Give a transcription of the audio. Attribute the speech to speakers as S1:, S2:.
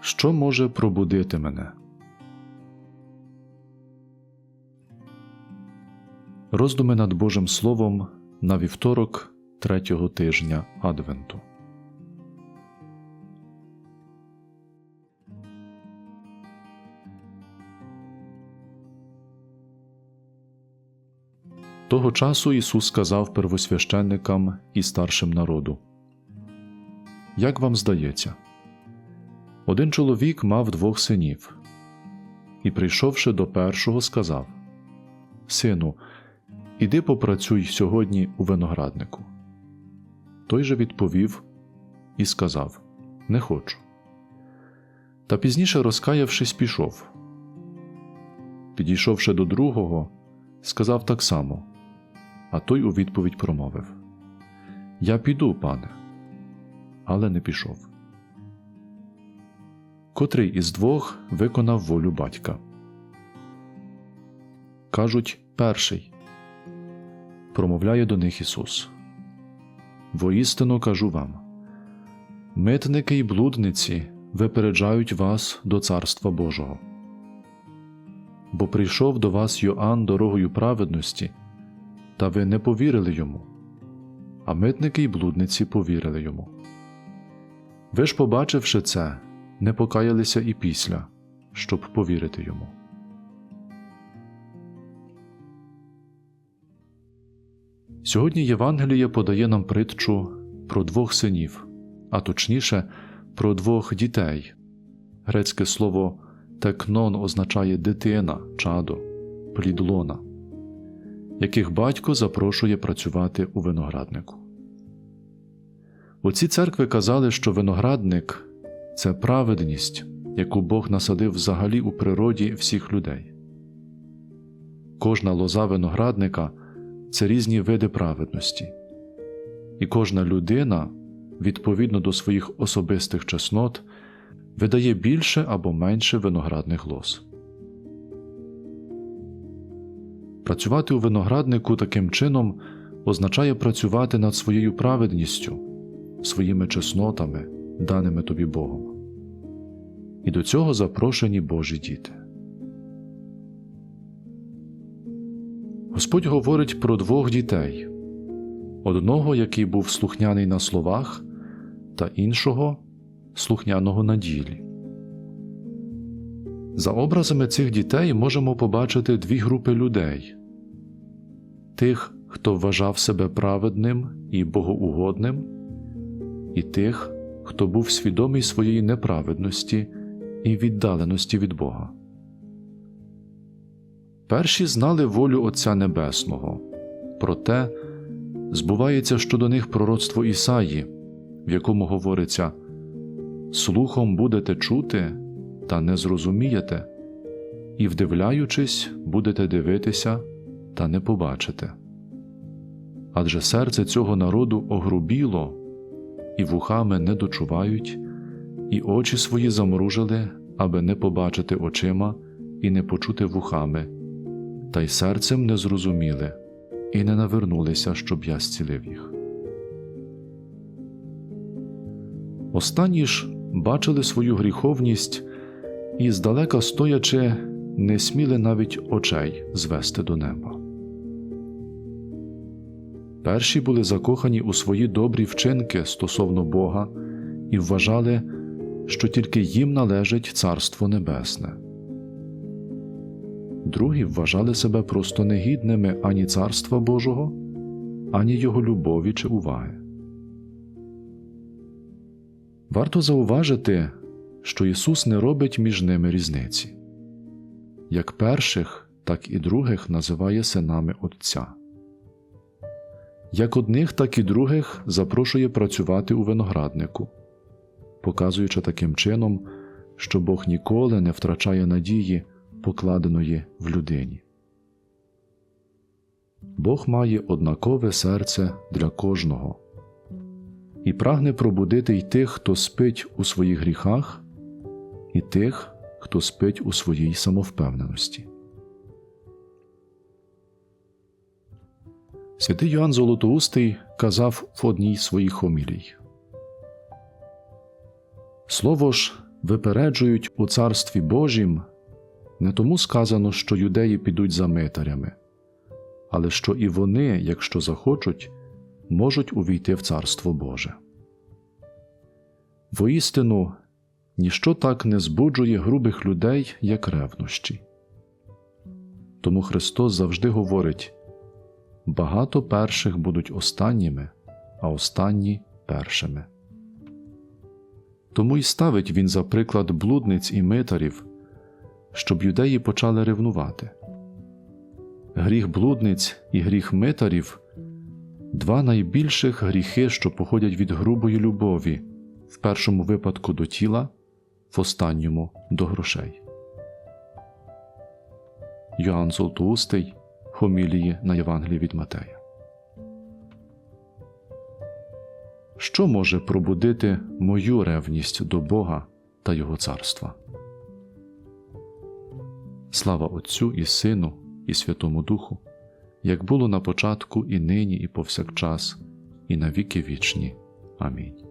S1: Що може пробудити мене? Роздуми над Божим Словом на вівторок третього тижня Адвенту. Того часу Ісус сказав первосвященникам і старшим народу Як вам здається? Один чоловік мав двох синів, і, прийшовши до першого, сказав Сину, іди попрацюй сьогодні у винограднику. Той же відповів і сказав Не хочу. Та пізніше, розкаявшись, пішов. Підійшовши до другого, сказав так само, а той у відповідь промовив Я піду, пане, але не пішов. Котрий із двох виконав волю батька. Кажуть перший. Промовляє до них Ісус. Воістину кажу вам митники й блудниці випереджають вас до Царства Божого. Бо прийшов до вас Йоанн дорогою праведності, та ви не повірили йому, а митники й блудниці повірили йому. Ви ж, побачивши це, не покаялися і після, щоб повірити йому. Сьогодні Євангеліє подає нам притчу про двох синів, а точніше, про двох дітей. Грецьке слово текнон означає дитина, чадо, плід лона, яких батько запрошує працювати у винограднику. Оці церкви казали, що виноградник це праведність, яку Бог насадив взагалі у природі всіх людей. Кожна лоза виноградника це різні види праведності, і кожна людина, відповідно до своїх особистих чеснот, видає більше або менше виноградних лоз. Працювати у винограднику таким чином означає працювати над своєю праведністю, своїми чеснотами, даними тобі Богом. І до цього запрошені Божі діти. Господь говорить про двох дітей одного, який був слухняний на словах, та іншого слухняного на ділі. За образами цих дітей можемо побачити дві групи людей тих, хто вважав себе праведним і богоугодним, і тих, хто був свідомий своєї неправедності і віддаленості від Бога. Перші знали волю Отця Небесного, проте збувається щодо них пророцтво Ісаї, в якому говориться Слухом будете чути, та не зрозумієте, і, вдивляючись, будете дивитися та не побачите. Адже серце цього народу огрубіло, і вухами не дочувають, і очі свої замружили, аби не побачити очима і не почути вухами та й серцем не зрозуміли і не навернулися, щоб я зцілив їх. Останні ж бачили свою гріховність і, здалека стоячи, не сміли навіть очей звести до неба. Перші були закохані у свої добрі вчинки стосовно Бога і вважали, що тільки їм належить Царство Небесне другі вважали себе просто негідними ані Царства Божого, ані Його любові чи уваги. Варто зауважити, що Ісус не робить між ними різниці як перших, так і других називає синами Отця. Як одних, так і других запрошує працювати у винограднику, показуючи таким чином, що Бог ніколи не втрачає надії покладеної в людині. Бог має однакове серце для кожного і прагне пробудити й тих, хто спить у своїх гріхах, і тих, хто спить у своїй самовпевненості. Святий Йоанн Золотоустий казав в одній своїх хомілій Слово ж випереджують у Царстві Божім, не тому сказано, що юдеї підуть за митарями, але що і вони, якщо захочуть, можуть увійти в Царство Боже. Воістину, ніщо так не збуджує грубих людей, як ревнощі. Тому Христос завжди говорить багато перших будуть останніми, а останні першими. Тому й ставить він за приклад блудниць і митарів, щоб юдеї почали ревнувати. Гріх блудниць і гріх митарів два найбільших гріхи, що походять від грубої любові, в першому випадку до тіла, в останньому до грошей. Йоанн Золотоустий Хомілії на Євангелії від Матея. Що може пробудити мою ревність до Бога та Його царства? Слава Отцю і Сину, і Святому Духу, як було на початку, і нині, і повсякчас, і на віки вічні. Амінь.